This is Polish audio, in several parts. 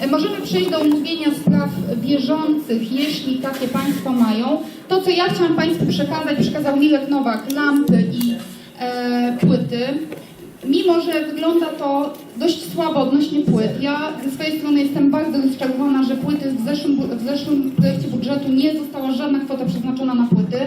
E, Możemy przejść do omówienia spraw bieżących, jeśli takie Państwo mają. To, co ja chciałam Państwu przekazać, przekazał Mirek Nowak, lampy i e, płyty. Mimo, że wygląda to dość słabo odnośnie płyt, ja ze swojej strony jestem bardzo rozczarowana, że płyty w zeszłym, w zeszłym projekcie budżetu nie została żadna kwota przeznaczona na płyty.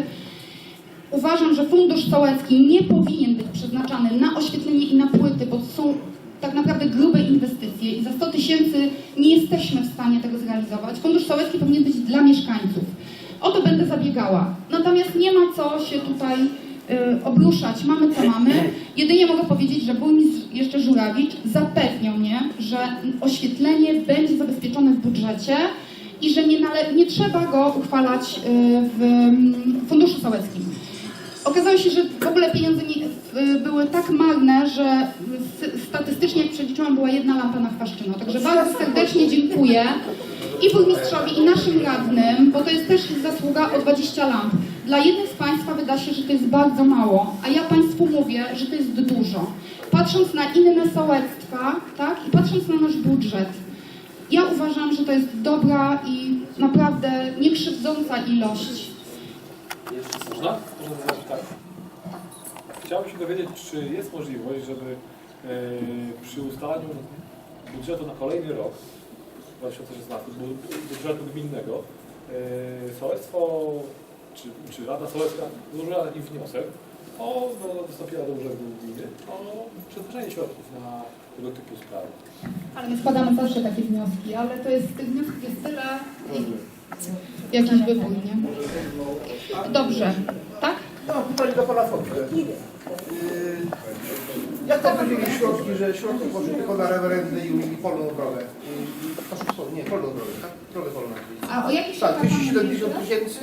Uważam, że fundusz sołecki nie powinien być przeznaczany na oświetlenie i na płyty, bo są tak naprawdę grube inwestycje i za 100 tysięcy nie jesteśmy w stanie tego zrealizować. Fundusz sołecki powinien być dla mieszkańców. O to będę zabiegała. Natomiast nie ma co się tutaj y, obruszać. Mamy co mamy. Jedynie mogę powiedzieć, że burmistrz jeszcze Żurawicz zapewniał mnie, że oświetlenie będzie zabezpieczone w budżecie i że nie, nie trzeba go uchwalać y, w mm, funduszu sołeckim. Okazało się, że w ogóle pieniądze nie, były tak marne, że statystycznie, jak przeliczyłam, była jedna lampa na chwaszczyno. Także bardzo serdecznie dziękuję i burmistrzowi, i naszym radnym, bo to jest też zasługa o 20 lamp. Dla jednych z Państwa wyda się, że to jest bardzo mało, a ja Państwu mówię, że to jest dużo. Patrząc na inne sołectwa, tak, i patrząc na nasz budżet, ja uważam, że to jest dobra i naprawdę niekrzywdząca ilość. Można? Można zadać tak. Chciałbym się dowiedzieć, czy jest możliwość, żeby e, przy ustalaniu budżetu na kolejny rok, 2016, bu- budżetu gminnego, e, sołectwo czy, czy Rada Sołecka złożyła taki wniosek o no, wystąpiła do Urzędu Gminy o przeznaczenie środków na tego typu sprawy. Ale my składamy zawsze takie wnioski, ale to jest, tych wniosków jest tyle, jakiś wybór, nie? Dobrze, tak? No, pytanie do pana Fotkę. Yy, Jak pan będzie środki, że środki poszły tylko na rewerendy i, polną drogę? I, nie, polną drogę, tak? Drogę polną. A o jakich Tak, środkach pan 270 mówi? tysięcy,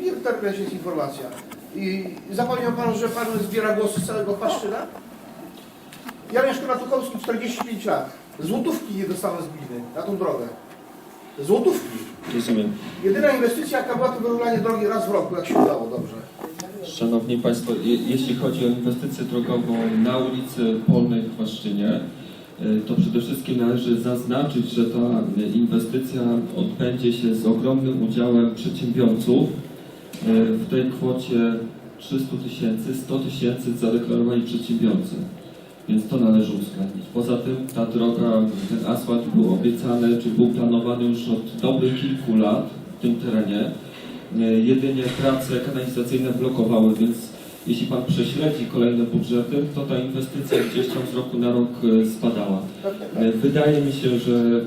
nie w tak jest informacja. I zapomniał pan, że pan zbiera głosy z całego Paszczyna? Ja mieszkam na Tuchowskim 45 lat. Złotówki nie dostałem z gminy na tą drogę. Złotówki. Rozumiem. Jedyna inwestycja, jaka była, to wyrównanie drogi raz w roku, jak się udało dobrze. Szanowni Państwo, je, jeśli chodzi o inwestycję drogową na ulicy Polnej w Chwaszczynie, y, to przede wszystkim należy zaznaczyć, że ta inwestycja odbędzie się z ogromnym udziałem przedsiębiorców. Y, W tej kwocie 300 tysięcy, 100 tysięcy zadeklarowali przedsiębiorcy. Więc to należy uwzględnić. Poza tym ta droga, ten asfalt był obiecany, czy był planowany już od dobrych kilku lat w tym terenie. E, Jedynie prace kanalizacyjne blokowały, więc jeśli Pan prześledzi kolejne budżety, to ta inwestycja gdzieś tam z roku na rok e, spadała. E, Wydaje mi się, że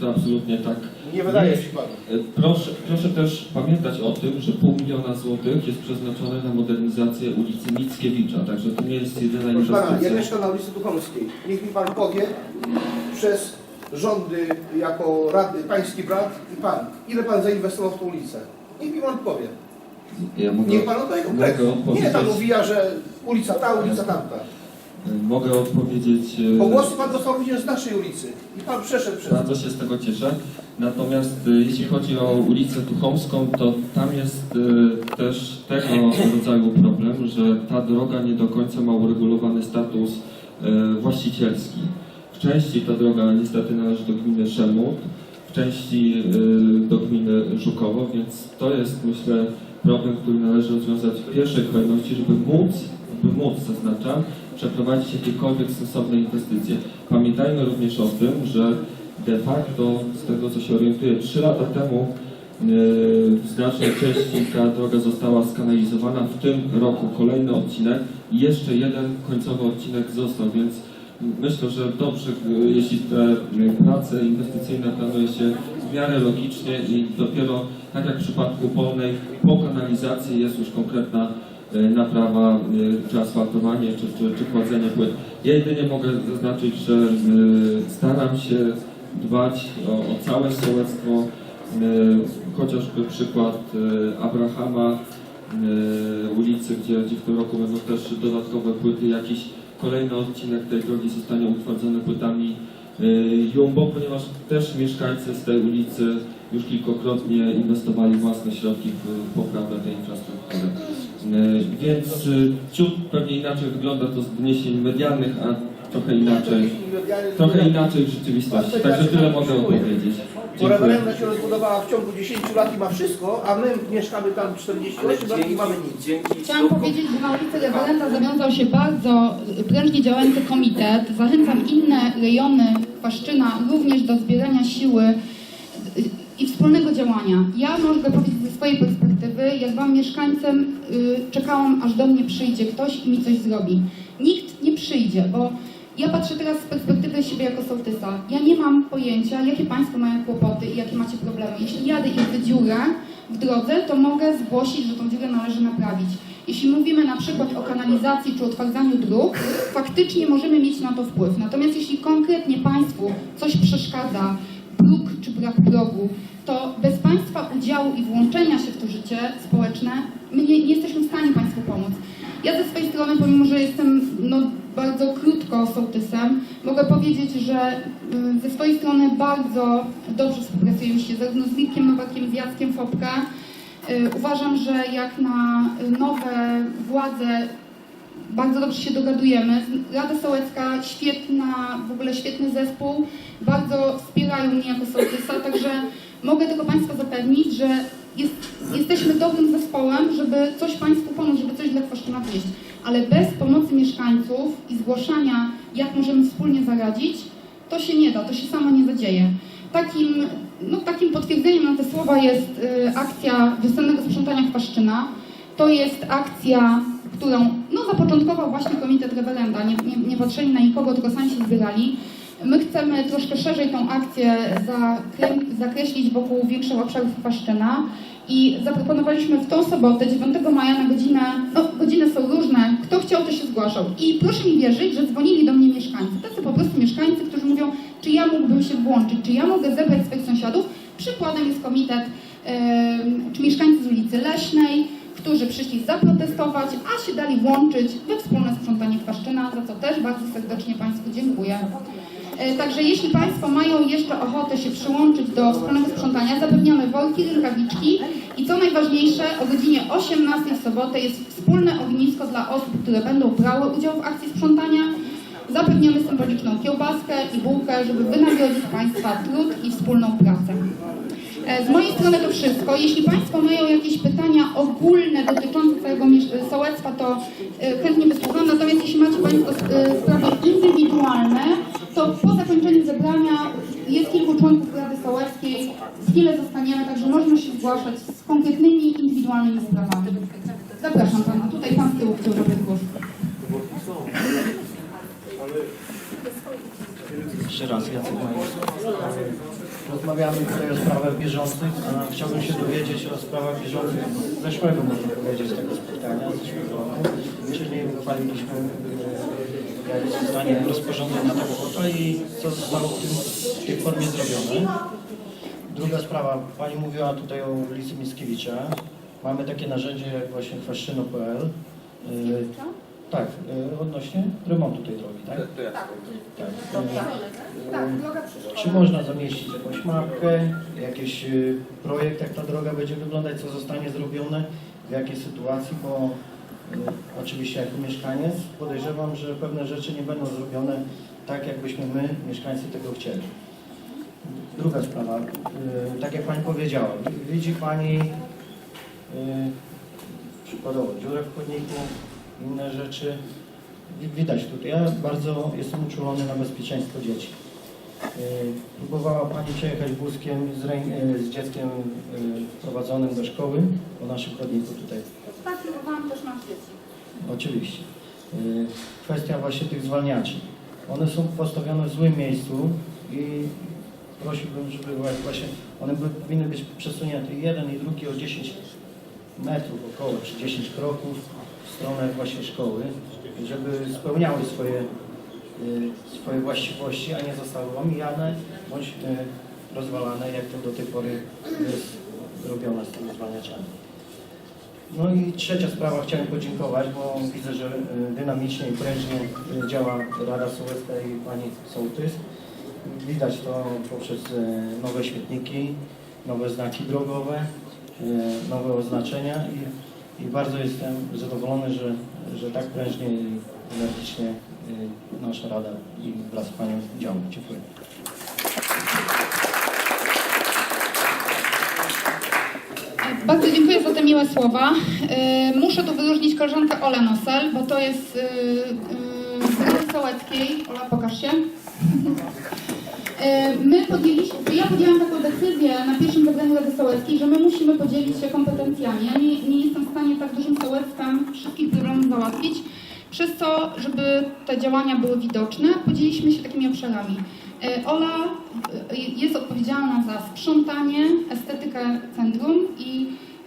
to absolutnie tak. Nie wydaje się. E, Proszę, proszę też pamiętać o tym, że pół miliona złotych jest przeznaczone na modernizację ulicy Mickiewicza, także to nie jest jedyna Proszę pana, ja inwestycja. mieszkam na ulicy Tucholskiej. Niech mi pan powie przez rządy jako radny, pański brat i pan, ile pan zainwestował w tą ulicę? Niech mi pan powie. Ja mogę, Niech pan odpowie mogę konkretnie. Nie odpowiedzieć, tam mówiła, że ulica ta, ulica tamta. mogę odpowiedzieć e, Bo głosy pan dostał również z naszej ulicy. I pan przeszedł przez Bardzo się z tego cieszę. Natomiast y, jeśli chodzi o ulicę Tuchomską, to tam jest y, też tego rodzaju problem, że ta droga nie do końca ma uregulowany status y, właścicielski. W części ta droga niestety należy do gminy Szemut, w części do gminy Żukowo, więc to jest myślę problem, który należy rozwiązać w pierwszej kolejności, żeby móc, by móc zaznaczam, przeprowadzić jakiekolwiek sensowne inwestycje. Pamiętajmy również o tym, że de facto z tego co się orientuję, 3 lata temu yy, w znacznej części ta droga została skanalizowana. W tym roku kolejny odcinek i jeszcze jeden końcowy odcinek został, więc myślę, że dobrze, yy, jeśli te yy, prace inwestycyjne planuje się w miarę logicznie i dopiero tak jak w przypadku polnej, po kanalizacji jest już konkretna naprawa, czy asfaltowanie, czy, czy, czy płyt. Ja jedynie mogę zaznaczyć, że staram się dbać o, o całe sołectwo, yy, chociażby przykład yy, Abrahama, yy, ulicy, gdzie, gdzie w tym roku będą też dodatkowe płyty, jakiś kolejny odcinek tej drogi zostanie utwardzony płytami Jumbo, ponieważ też mieszkańcy z tej ulicy już kilkukrotnie inwestowali własne środki w poprawę tej infrastruktury. Więc ciut pewnie inaczej wygląda to z doniesień medialnych, a trochę inaczej. Trochę inaczej w rzeczywistości. Także tyle mogę opowiedzieć. Bo referenda się rozbudowała w ciągu 10 lat i ma wszystko, a my mieszkamy tam 48 lat i mamy nic. Chciałam powiedzieć, że na ulicy Referenda zawiązał się bardzo prężnie działający komitet. Zachęcam inne rejony Kwaszczyna również do zbierania siły i wspólnego działania. Ja mogę powiedzieć ze swojej perspektywy, jak wam mieszkańcem y, czekałam, aż do mnie przyjdzie ktoś i mi coś zrobi. Nikt nie przyjdzie, bo ja patrzę teraz z perspektywy siebie jako sołtysa. Ja nie mam pojęcia, jakie Państwo mają kłopoty i jakie macie problemy. Jeśli jadę i widzę dziurę w drodze, to mogę zgłosić, że tą dziurę należy naprawić. Jeśli mówimy na przykład o kanalizacji czy utwardzaniu dróg, faktycznie możemy mieć na to wpływ. Natomiast jeśli konkretnie Państwu coś przeszkadza, próg czy brak progu, to bez Państwa udziału i włączenia się w to życie społeczne my nie, nie jesteśmy w stanie Państwu pomóc. Ja ze swojej strony, pomimo że jestem no, bardzo krótko sołtysem, mogę powiedzieć, że y, ze swojej strony bardzo dobrze współpracujemy zarówno z Wilkiem Nowakiem, z Jackiem Fopka. Y, Uważam, że jak na nowe władze bardzo dobrze się dogadujemy. Rada Sołecka, świetna, w ogóle świetny zespół, bardzo wspierają mnie jako sołtysa, także mogę tylko Państwa zapewnić, że jest, jesteśmy dobrym zespołem, żeby coś Państwu pomóc, żeby coś dla Kwaszczyna wnieść. Ale bez pomocy mieszkańców i zgłaszania, jak możemy wspólnie zaradzić, to się nie da, to się samo nie zadzieje. Takim, no, takim potwierdzeniem na te słowa jest y, akcja wiosennego sprzątania Kwaszczyna. To jest akcja, którą no, zapoczątkował właśnie Komitet Referenda. Nie, nie, nie patrzyli na nikogo, tylko sami się zbierali. My chcemy troszkę szerzej tą akcję zakreślić wokół większych obszarów Kwaszczyna i zaproponowaliśmy w tą sobotę, 9 maja na godzinę, no godziny są różne, kto chciał, to się zgłaszał. I proszę mi wierzyć, że dzwonili do mnie mieszkańcy, tacy po prostu mieszkańcy, którzy mówią, czy ja mógłbym się włączyć, czy ja mogę zebrać swoich sąsiadów. Przykładem jest komitet, em, czy mieszkańcy z ulicy Leśnej, którzy przyszli zaprotestować, a się dali włączyć we wspólne sprzątanie Kwaszczyna, za co też bardzo serdecznie Państwu dziękuję. E, Także jeśli Państwo mają jeszcze ochotę się przyłączyć do wspólnego sprzątania, zapewniamy worki, rękawiczki i co najważniejsze, o godzinie 18 w sobotę jest wspólne ognisko dla osób, które będą brały udział w akcji sprzątania. Zapewniamy symboliczną kiełbaskę i bułkę, żeby wynagrodzić Państwa trud i wspólną pracę. E, Z mojej strony to wszystko. Jeśli Państwo mają jakieś pytania ogólne dotyczące całego miesz- sołectwa, to e, chętnie wysłucham. Natomiast jeśli macie Państwo e, sprawy indywidualne, to po zakończeniu zebrania jest kilku członków Rady Sołeckiej, chwilę zostaniemy, także można się zgłaszać z konkretnymi, indywidualnymi sprawami. Zapraszam Pana. Tutaj Pan z tyłu chciał zabrać głos. Jeszcze raz, Jacek Majewski. Rozmawiamy tutaj o sprawach bieżących, a chciałbym się dowiedzieć o sprawach bieżących zeszłego, można powiedzieć, tego spotkania, zeszłego roku. Czyli uchwaliliśmy e, zostanie rozporządzenia tego kota i co zostało w, tym, w tej formie zrobione. Druga sprawa, Pani mówiła tutaj o ulicy Mickiewicza. Mamy takie narzędzie jak właśnie kwaszczyno.pl. E, Tak, e, odnośnie remontu tej drogi, tak? Tak. E, Tak, droga przyszła. czy można zamieścić jakąś mapkę, jakiś y, projekt, jak ta droga będzie wyglądać, co zostanie zrobione, w jakiej sytuacji, bo y, oczywiście jako mieszkaniec podejrzewam, że pewne rzeczy nie będą zrobione tak, jakbyśmy my, mieszkańcy, tego chcieli. Druga sprawa, tak jak Pani powiedziała, widzi Pani przykładowo dziurę w chodniku, inne rzeczy. Wi- Widać tutaj, ja bardzo jestem uczulony na bezpieczeństwo dzieci. Yy, Próbowała Pani przejechać wózkiem z, yy, z dzieckiem yy, prowadzonym do szkoły po naszym chodniku tutaj. Tak, próbowałam też mam dzieci. Oczywiście. Kwestia właśnie tych zwalniaczy. One są postawione w złym miejscu i prosiłbym, żeby właśnie one powinny być przesunięte jeden i drugi o 10 metrów około, czy 10 kroków stronę właśnie szkoły, żeby spełniały swoje, y, swoje właściwości, a nie zostały omijane bądź y, rozwalane, jak to do tej pory jest robione z tymi zwalniaczami. No i trzecia sprawa, chciałem podziękować, bo widzę, że y, dynamicznie i prężnie działa Rada Sołecka i Pani Sołtys. Widać to poprzez nowe świetniki, nowe znaki drogowe, nowe oznaczenia i, i bardzo jestem zadowolony, że, że tak prężnie i energicznie y, nasza Rada i wraz z Panią działać. Dziękuję. Bardzo dziękuję za te miłe słowa. E, Muszę tu wyróżnić koleżankę Olę Nosel, bo to jest e, z Sołeckiej. Ola, pokaż się. My podjęliśmy, ja podjęłam taką decyzję na pierwszym zebraniu Rady Sołeckiej, że my musimy podzielić się kompetencjami. Ja nie, nie dużym sołectwem wszystkich problemów załatwić. Przez to, żeby te działania były widoczne, podzieliliśmy się takimi obszarami. E, Ola e, jest odpowiedzialna za sprzątanie, estetykę centrum i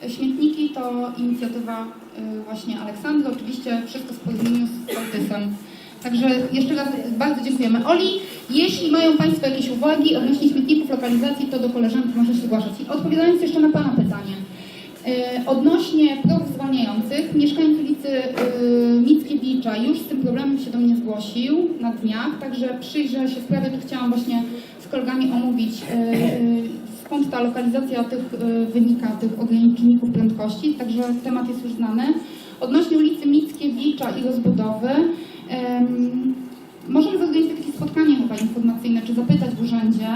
śmietniki to inicjatywa e, właśnie Aleksandry. Oczywiście wszystko w porozumieniu z sołtysem. Także jeszcze raz bardzo dziękujemy. Oli, jeśli mają Państwo jakieś uwagi odnośnie śmietników, lokalizacji, to do koleżanki może się zgłaszać. I odpowiadając jeszcze na Pana pytanie. E, Odnośnie progów zwalniających, mieszkaniec ulicy e, Mickiewicza już z tym problemem się do mnie zgłosił na dniach, także przyjrzę się sprawie, tu chciałam właśnie z kolegami omówić e, skąd ta lokalizacja tych wynika, tych ograniczników prędkości, także temat jest już znany. Odnośnie ulicy Mickiewicza i rozbudowy, em, możemy zorganizować takie spotkanie chyba informacyjne, czy zapytać w urzędzie,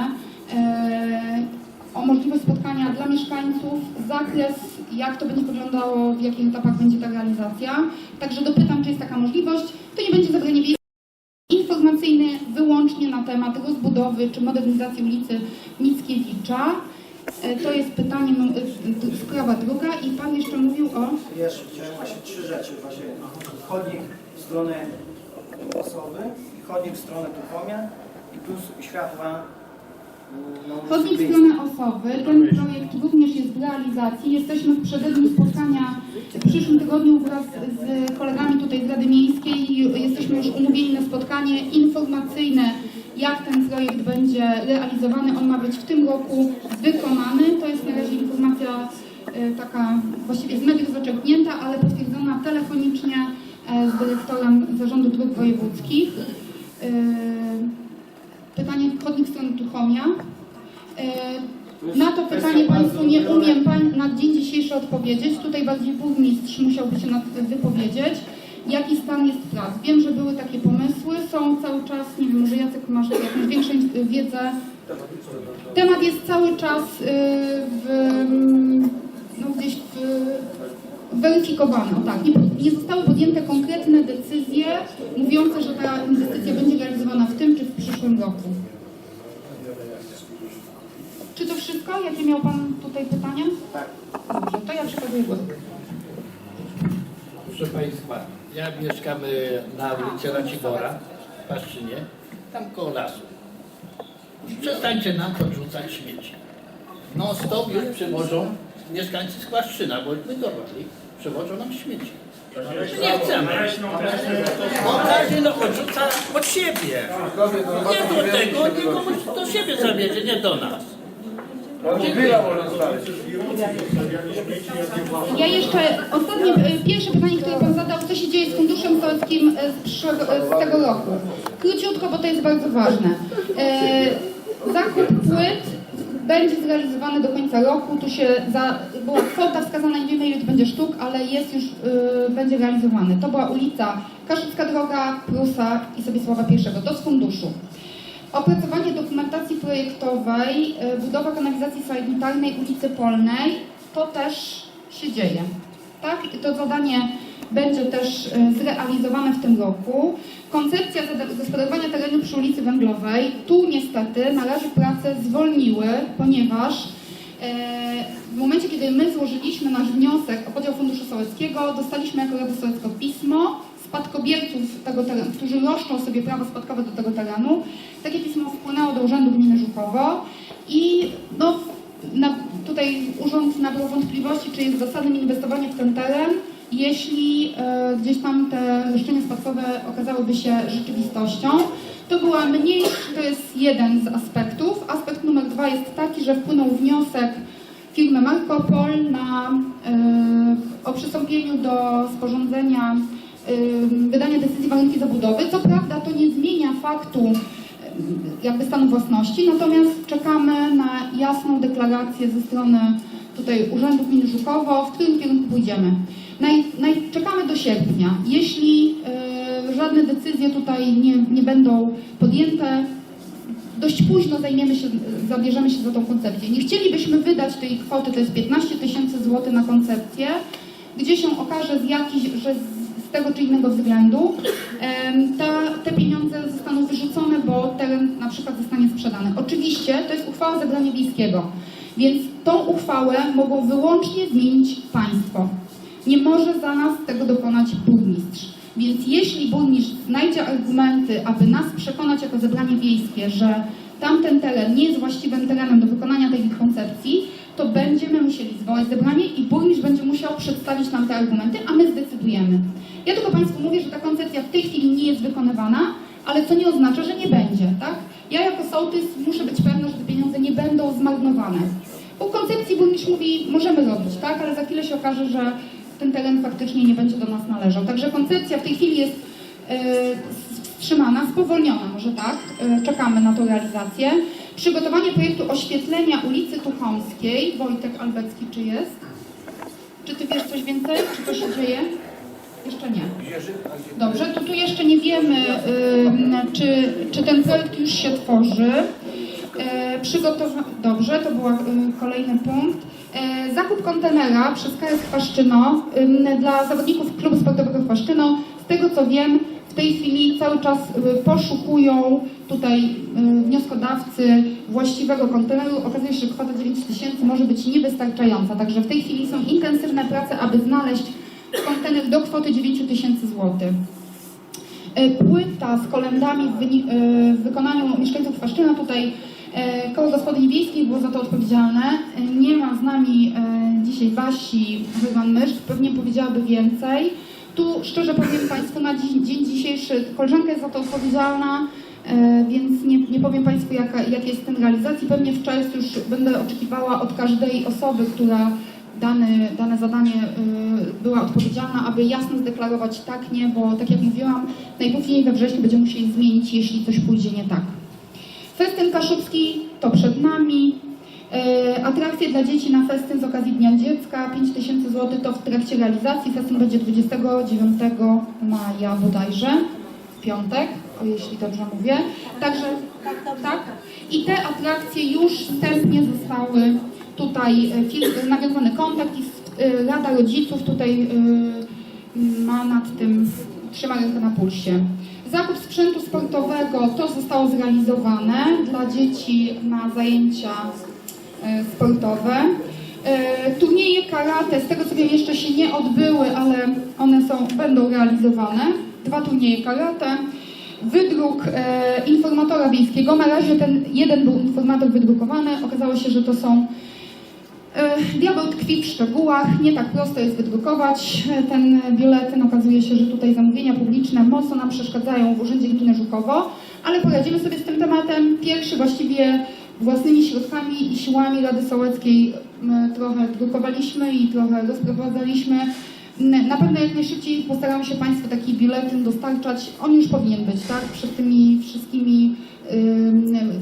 o możliwość spotkania dla mieszkańców, zakres, jak to będzie wyglądało, w jakich etapach będzie ta realizacja. Także dopytam, czy jest taka możliwość. To nie będzie zabranie wiejskie informacyjny wyłącznie na temat rozbudowy czy modernizacji ulicy Mickiewicza. E, To jest pytanie, e, sprawa druga i Pan jeszcze mówił o... Jeszcze chciałem właśnie trzy rzeczy. Właśnie chodnik w stronę osoby, chodnik w stronę Tuchomia i plus światła Chodnik w stronę osoby. Ten projekt również jest w realizacji. Jesteśmy w przededniu spotkania w przyszłym tygodniu wraz z kolegami tutaj z Rady Miejskiej. Jesteśmy już umówieni na spotkanie informacyjne, jak ten projekt będzie realizowany. On ma być w tym roku wykonany. To jest na razie informacja e, taka właściwie z mediów zaczerpnięta, ale potwierdzona telefonicznie e, z dyrektorem Zarządu Dróg Wojewódzkich. Chodnik w stronę Tuchomia. E, Na to pytanie Państwu nie umiem pań, na dzień dzisiejszy odpowiedzieć. Tutaj bardziej burmistrz musiałby się na to wypowiedzieć. Jaki stan jest prac? Wiem, że były takie pomysły, są cały czas, nie wiem, może Jacek masz jakąś większą wiedzę. Temat jest cały czas e, w, no gdzieś w, weryfikowany. O tak, nie, nie zostały podjęte konkretne decyzje mówiące, że ta inwestycja będzie realizowana w tym czy w przyszłym roku. Czy to wszystko? Jakie miał Pan tutaj pytania? Tak. Dobrze, to ja przekazuję głos. Proszę Państwa, ja mieszkam y, na ulicy Racibora w Paszczynie, tam koło lasu. Przestańcie nam podrzucać śmieci. No stop już przywożą mieszkańcy z Paszczyna, bo my dorwali, przywożą nam śmieci. Nie chcemy. No każdy no odrzuca od siebie. Nie do tego, nie komuś do siebie zabierze, nie do nas. Ja jeszcze ostatnie, e, pierwsze pytanie, które Pan zadał, co się dzieje z funduszem sołeckim e, e, z tego roku? Króciutko, bo to jest bardzo ważne. Zakup płyt będzie zrealizowany do końca roku. Tu się za, była kwota wskazana, nie wiemy ile to będzie sztuk, ale jest już, będzie realizowany. To była ulica Kaszycka Droga, Prusa i Sobiesława I. To z funduszu. Opracowanie dokumentacji projektowej, e, budowa kanalizacji sanitarnej ulicy Polnej, to też się dzieje. Tak? To zadanie będzie też e, zrealizowane w tym roku. Koncepcja zagospodarowania terenu przy ulicy Węglowej, tu niestety na razie prace zwolniły, ponieważ e, w momencie, kiedy my złożyliśmy nasz wniosek o podział Funduszu Sołeckiego, dostaliśmy jako Rada Sołecka pismo spadkobierców tego terenu, którzy roszczą sobie prawo spadkowe do tego terenu. Takie pismo wpłynęło do Urzędu Gminy Żukowo i no, na, tutaj urząd nabrał wątpliwości, czy jest zasadne inwestowanie w ten teren, jeśli e, gdzieś tam te roszczenia spadkowe okazałyby się rzeczywistością. To była mniejszy, to jest jeden z aspektów. Aspekt numer dwa jest taki, że wpłynął wniosek firmy Marco Pol na, e, o przystąpieniu do sporządzenia wydania decyzji warunki zabudowy. Co prawda to nie zmienia faktu jakby stanu własności, natomiast czekamy na jasną deklarację ze strony tutaj Urzędu Gminy Żukowo, w którym kierunku pójdziemy. Naj, naj, czekamy do sierpnia. Jeśli y, żadne decyzje tutaj nie, nie będą podjęte. Dość późno zajmiemy się, zabierzemy się za tą koncepcję. Nie chcielibyśmy wydać tej kwoty, to jest 15 tysięcy złotych na koncepcję, gdzie się okaże z jakiś, że z tego czy innego względu ta, te pieniądze zostaną wyrzucone, bo teren na przykład zostanie sprzedany. Oczywiście to jest uchwała zebrania wiejskiego, więc tą uchwałę mogą wyłącznie zmienić państwo. Nie może za nas tego dokonać burmistrz. Więc jeśli burmistrz znajdzie argumenty, aby nas przekonać jako zebranie wiejskie, że tamten teren nie jest właściwym terenem do wykonania tej koncepcji, to będziemy musieli zwołać zebranie i burmistrz będzie musiał przedstawić nam te argumenty, a my zdecydujemy. Ja tylko Państwu mówię, że ta koncepcja w tej chwili nie jest wykonywana, ale co nie oznacza, że nie będzie, tak? Ja jako sołtys muszę być pewna, że te pieniądze nie będą zmarnowane. Po koncepcji burmistrz mówi, możemy robić, tak? Ale za chwilę się okaże, że ten teren faktycznie nie będzie do nas należał. Także koncepcja w tej chwili jest e, wstrzymana, spowolniona, może tak. E, czekamy na tą realizację. Przygotowanie projektu oświetlenia ulicy Tuchomskiej. Wojtek Albecki, czy jest? Czy ty wiesz coś więcej? Czy to się dzieje? Jeszcze nie. Dobrze, to tu jeszcze nie wiemy, ym, czy, czy ten projekt już się tworzy. E, przygotowa- Dobrze, to był kolejny punkt. E, zakup kontenera przez KS Chwaszczyno ym, dla zawodników klubu sportowego Chwaszczyno. Z tego co wiem, w tej chwili cały czas y, poszukują tutaj y, wnioskodawcy właściwego konteneru. Okazuje się, że kwota 9 tysięcy może być niewystarczająca. Także w tej chwili są intensywne prace, aby znaleźć kontener do kwoty 9 tysięcy złotych. E, Płyta z kolendami e, w wykonaniu mieszkańców Chwaszczyna, tutaj e, koło gospodyń wiejskich było za to odpowiedzialne. Nie ma z nami dzisiaj Basi Wywan-Mysz, pewnie powiedziałaby więcej. Tu szczerze powiem Państwu, na dzień dzisiejszy koleżanka jest za to odpowiedzialna, więc nie, nie powiem Państwu jaka, jak jest ten realizacji. Pewnie w czerwcu już będę oczekiwała od każdej osoby, która dane, dane zadanie y, była odpowiedzialna, aby jasno zdeklarować tak, nie, bo tak jak mówiłam, najpóźniej we wrześniu będziemy musieli zmienić, jeśli coś pójdzie nie tak. Festyn Kaszubski to przed nami. E, atrakcje dla dzieci na festyn z okazji Dnia Dziecka, 5000 zł to w trakcie realizacji. Festyn będzie 29 maja bodajże, w piątek, o jeśli dobrze mówię. Także tak. I te atrakcje już wstępnie zostały tutaj e, fil- nawiązany kontakt i e, Rada Rodziców tutaj e, ma nad tym, trzyma rękę na pulsie. Zakup sprzętu sportowego to zostało zrealizowane dla dzieci na zajęcia e, sportowe. E, Turnieje karate, z tego co wiem, jeszcze się nie odbyły, ale one są, będą realizowane. Dwa turnieje karate. Wydruk e, informatora wiejskiego. Na razie ten jeden był informator wydrukowany. Okazało się, że to są E, Diabeł tkwi w szczegółach, nie tak prosto jest wydrukować ten biuletyn. Okazuje się, że tutaj zamówienia publiczne mocno nam przeszkadzają w Urzędzie Gminy Żukowo, ale poradzimy sobie z tym tematem. Pierwszy właściwie własnymi środkami i siłami Rady Sołeckiej m, trochę drukowaliśmy i trochę rozprowadzaliśmy. Na pewno jak najszybciej postaramy się Państwu taki biuletyn dostarczać. On już powinien być, tak? Przed tymi wszystkimi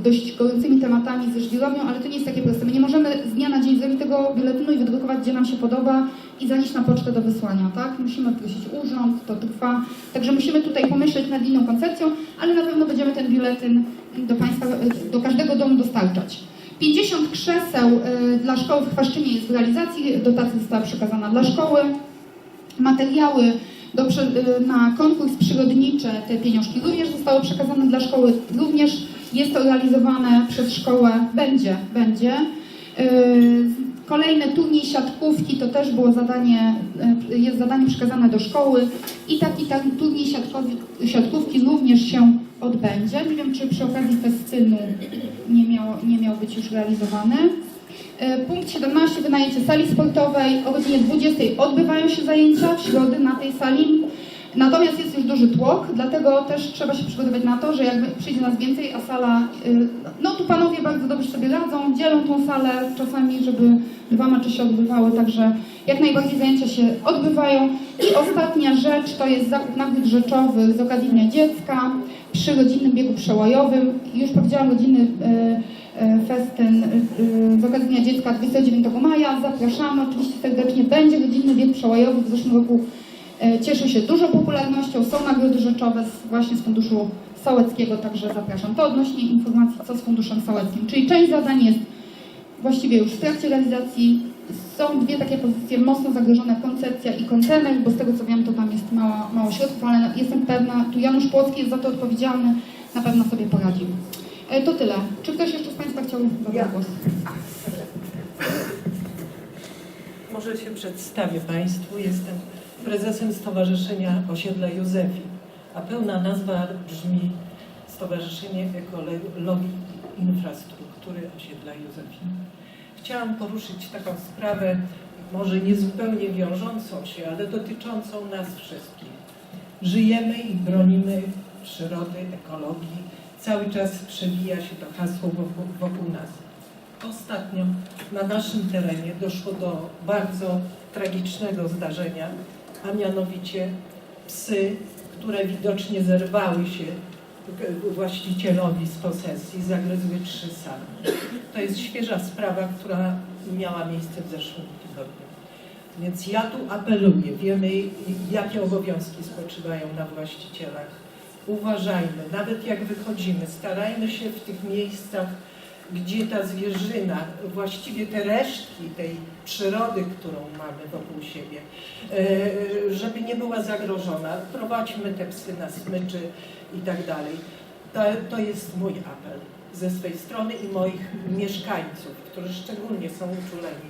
dość gorącymi tematami ze żwirownią, ale to nie jest takie proste. My nie możemy z dnia na dzień zrobić tego biuletynu i wydrukować, gdzie nam się podoba i zanieść na pocztę do wysłania, tak? Musimy prosić urząd, to trwa. Także musimy tutaj pomyśleć nad inną koncepcją, ale na pewno będziemy ten biuletyn do Państwa, do każdego domu dostarczać. 50 krzeseł y, dla szkoły w Chwaszczynie jest w realizacji, dotacja została przekazana dla szkoły materiały do, y, na konkurs przyrodniczy, te pieniążki również zostały przekazane dla szkoły, również jest to realizowane przez szkołę, będzie, będzie. Y, Kolejne turniej siatkówki to też było zadanie, y, jest zadanie przekazane do szkoły i taki, taki turniej siatkówki również się odbędzie. Nie wiem, czy przy okazji festynu nie miał, nie miał być już realizowany. E, Punkt 17. Wynajęcie sali sportowej. O godzinie 20 odbywają się zajęcia w środę na tej sali. Natomiast jest już duży tłok, dlatego też trzeba się przygotować na to, że jakby przyjdzie nas więcej, a sala, y, no tu panowie bardzo dobrze sobie radzą, dzielą tą salę czasami, żeby dwa mecze się odbywały, także jak najbardziej zajęcia się odbywają. I ostatnia rzecz to jest zakup nagród rzeczowych z okazji Dnia Dziecka przy rodzinnym biegu przełajowym. Już powiedziałam, godziny y, y, festyn y, z okazji Dnia Dziecka 29 maja. Zapraszamy oczywiście serdecznie. Będzie rodzinny bieg przełajowy. W zeszłym roku E, Cieszy się dużą popularnością, są nagrody rzeczowe właśnie z Funduszu Sołeckiego, także zapraszam. To odnośnie informacji, co z Funduszem Sołeckim. Czyli część zadań jest właściwie już w trakcie realizacji. Są dwie takie pozycje mocno zagrożone, koncepcja i kontener, bo z tego co wiem, to tam jest mało, mało środków, ale jestem pewna, tu Janusz Płocki jest za to odpowiedzialny, na pewno sobie poradzi. E, To tyle. Czy ktoś jeszcze z Państwa chciał zabrać głos? Może się przedstawię Państwu. Jestem prezesem Stowarzyszenia Osiedla Józefi, a pełna nazwa brzmi Stowarzyszenie Ekologii Infrastruktury Osiedla Józefi. Chciałam poruszyć taką sprawę, może niezupełnie wiążącą się, ale dotyczącą nas wszystkich. Żyjemy i bronimy przyrody, ekologii. Cały czas przewija się to hasło wokół, wokół nas. Ostatnio na naszym terenie doszło do bardzo tragicznego zdarzenia, a mianowicie psy, które widocznie zerwały się właścicielowi z posesji, zagryzły trzy sami. To jest świeża sprawa, która miała miejsce w zeszłym tygodniu. Więc ja tu apeluję, wiemy jakie obowiązki spoczywają na właścicielach. Uważajmy, nawet jak wychodzimy, starajmy się w tych miejscach gdzie ta zwierzyna, właściwie te resztki tej przyrody, którą mamy wokół siebie, e, żeby nie była zagrożona. Prowadźmy te psy na smyczy i tak dalej. To, to jest mój apel ze swej strony i moich mieszkańców, którzy szczególnie są uczuleni,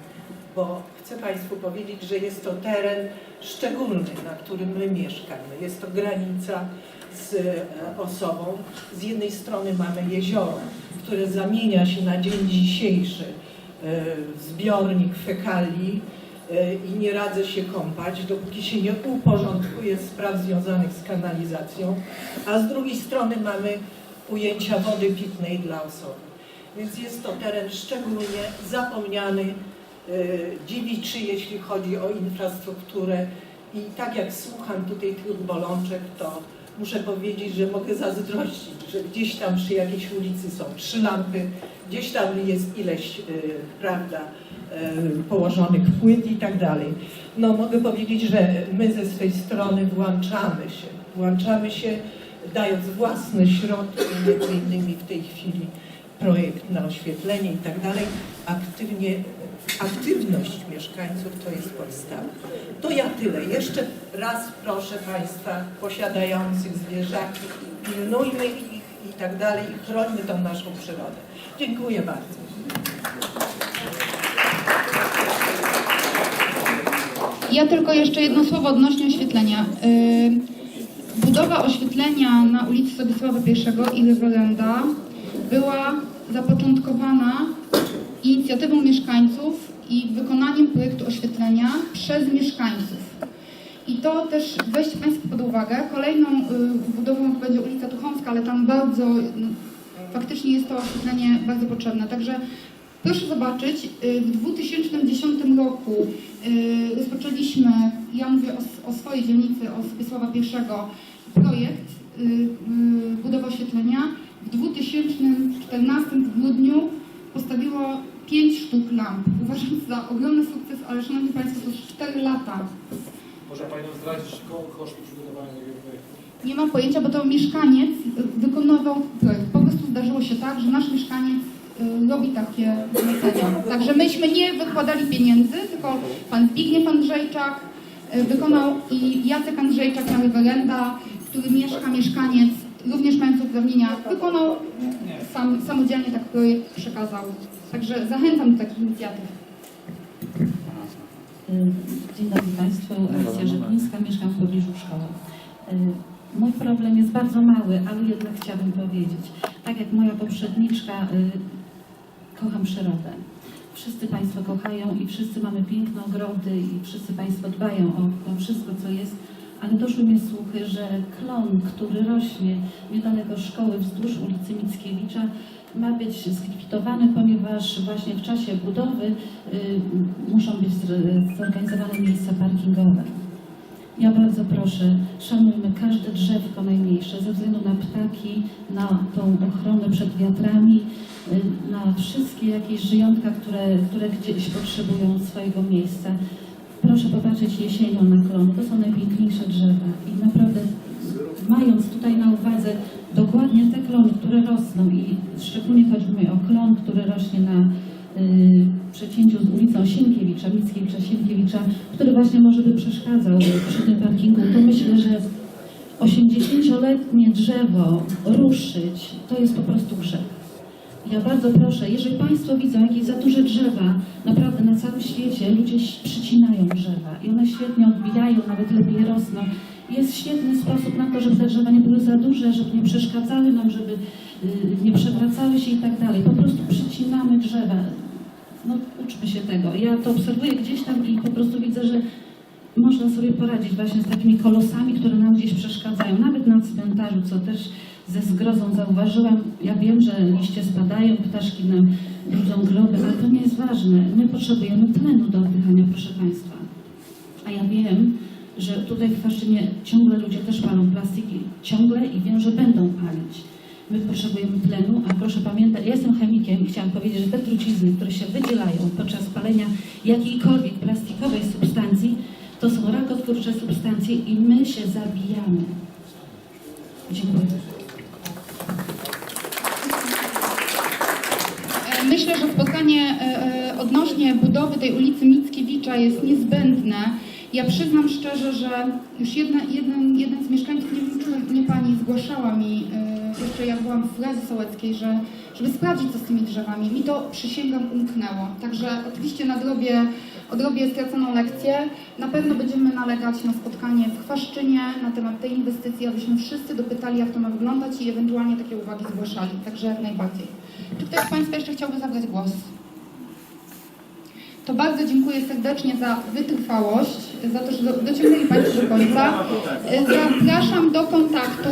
bo chcę Państwu powiedzieć, że jest to teren szczególny, na którym my mieszkamy. Jest to granica z e, osobą. Z jednej strony mamy jezioro, które zamienia się na dzień dzisiejszy e, w zbiornik fekali e, i nie radzę się kąpać, dopóki się nie uporządkuje spraw związanych z kanalizacją, a z drugiej strony mamy ujęcia wody pitnej dla osoby. Więc jest to teren szczególnie zapomniany, dziewiczy, jeśli chodzi o infrastrukturę i tak jak słucham tutaj tych bolączek, to muszę powiedzieć, że mogę zazdrościć, że gdzieś tam przy jakiejś ulicy są trzy lampy, gdzieś tam jest ileś, y, prawda, y, położonych płyt i tak dalej. No mogę powiedzieć, że my ze swej strony włączamy się, włączamy się dając własne środki, między innymi w tej chwili projekt na oświetlenie i tak dalej, aktywnie, aktywność mieszkańców to jest podstawa. To ja tyle. Jeszcze raz proszę Państwa posiadających zwierzaki, pilnujmy ich i tak dalej i chrońmy tą naszą przyrodę. Dziękuję bardzo. Ja tylko jeszcze jedno słowo odnośnie oświetlenia. Yy, Budowa oświetlenia na ulicy Sobieslawa I i Reverenda była zapoczątkowana inicjatywą mieszkańców i wykonaniem projektu oświetlenia przez mieszkańców. I to też weźcie Państwo pod uwagę. Kolejną y, budową będzie ulica Tuchomska, ale tam bardzo, no, faktycznie jest to oświetlenie bardzo potrzebne. Także proszę zobaczyć, y, w 2010 roku y, rozpoczęliśmy, ja mówię o, o swojej dzielnicy, o Zbyszława I, projekt budowy oświetlenia. W 2014 w grudniu postawiło 5 sztuk lamp. Uważam za ogromny sukces, ale Szanowni Państwo, to już 4 lata. Może Pani nam zdradzić koło kosztu przygotowania takiego projektu? Nie mam pojęcia, bo to mieszkaniec wykonywał projekt. Po prostu zdarzyło się tak, że nasz mieszkaniec y, robi takie zlecenia. Także myśmy nie wykładali pieniędzy, tylko pan Zbigniew Andrzejczak y, wykonał i Jacek Andrzejczak na Reverenda, który mieszka, mieszkaniec, również mając uprawnienia, wykonał sam, samodzielnie taki projekt, przekazał. Także zachęcam do takich inicjatyw. Dzień dobry Państwu, Alicja Rzeplińska, mieszkam w pobliżu szkoły. Y, Mój problem jest bardzo mały, ale jednak chciałabym powiedzieć. Tak jak moja poprzedniczka, y, kocham przyrodę. Wszyscy Państwo kochają i wszyscy mamy piękne ogrody i wszyscy Państwo dbają o wszystko, co jest, ale doszły mnie słuchy, że klon, który rośnie niedaleko szkoły wzdłuż ulicy Mickiewicza, ma być zlikwidowany, ponieważ właśnie w czasie budowy y, muszą być zorganizowane miejsca parkingowe. Ja bardzo proszę, szanujmy każde drzewko najmniejsze ze względu na ptaki, na tą ochronę przed wiatrami, y, na wszystkie jakieś żyjątka, które, które gdzieś potrzebują swojego miejsca. Proszę popatrzeć jesienią na klony. To są najpiękniejsze drzewa i naprawdę mając tutaj na uwadze dokładnie te klony, które rosną i szczególnie chodzi o klon, który rośnie na y, przecięciu z ulicą Sienkiewicza, Mickiewicza, Sienkiewicza, który właśnie może by przeszkadzał przy tym parkingu, to myślę, że 80-letnie drzewo ruszyć, to jest po prostu grzech. Ja bardzo proszę, jeżeli Państwo widzą jakieś za duże drzewa, naprawdę na całym świecie ludzie przycinają drzewa i one świetnie odbijają, nawet lepiej rosną. Jest świetny sposób na to, żeby te drzewa nie były za duże, żeby nie przeszkadzały nam, żeby y, nie przewracały się i tak dalej. Po prostu przycinamy drzewa. No uczmy się tego. Ja to obserwuję gdzieś tam i po prostu widzę, że można sobie poradzić właśnie z takimi kolosami, które nam gdzieś przeszkadzają, nawet na cmentarzu, co też ze zgrozą zauważyłam. Ja wiem, że liście spadają, ptaszki nam brudzą groby, ale to nie jest ważne. My potrzebujemy tlenu do oddychania, proszę Państwa. A ja wiem, że tutaj w Kwaszczynie ciągle ludzie też palą plastiki. Ciągle i wiem, że będą palić. My potrzebujemy tlenu, a proszę pamiętać, ja jestem chemikiem i chciałam powiedzieć, że te trucizny, które się wydzielają podczas palenia jakiejkolwiek plastikowej substancji, to są rakotwórcze substancje i my się zabijamy. Dziękuję. E, Myślę, że spotkanie e, e, odnośnie budowy tej ulicy Mickiewicza jest niezbędne. Ja przyznam szczerze, że już jedna, jeden, jeden z mieszkańców, nie wiem czy pani, zgłaszała mi, e, jeszcze jak byłam w Radzie Sołeckiej, że żeby sprawdzić co z tymi drzewami. Mi to przysięgam umknęło. Także oczywiście nadrobię, odrobię straconą lekcję. Na pewno będziemy nalegać na spotkanie w Chwaszczynie na temat tej inwestycji, abyśmy wszyscy dopytali jak to ma wyglądać i ewentualnie takie uwagi zgłaszali. Także jak najbardziej. Czy ktoś z Państwa jeszcze chciałby zabrać głos? To bardzo dziękuję serdecznie za wytrwałość, za to, że do- dociągnęli Państwo do końca. Zapraszam do kontaktu.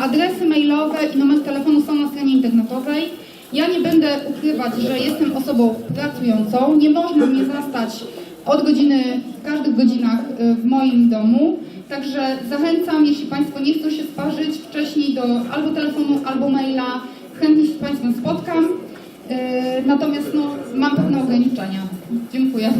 Adresy mailowe i numer telefonu są na stronie internetowej. Ja nie będę ukrywać, że jestem osobą pracującą. Nie można mnie zastać od godziny, w każdych godzinach e, w moim domu. Także zachęcam, jeśli Państwo nie chcą się sparzyć wcześniej do albo telefonu, albo maila, chętnie się z Państwem spotkam. E, Natomiast no, mam pewne ograniczenia. Dziękuję.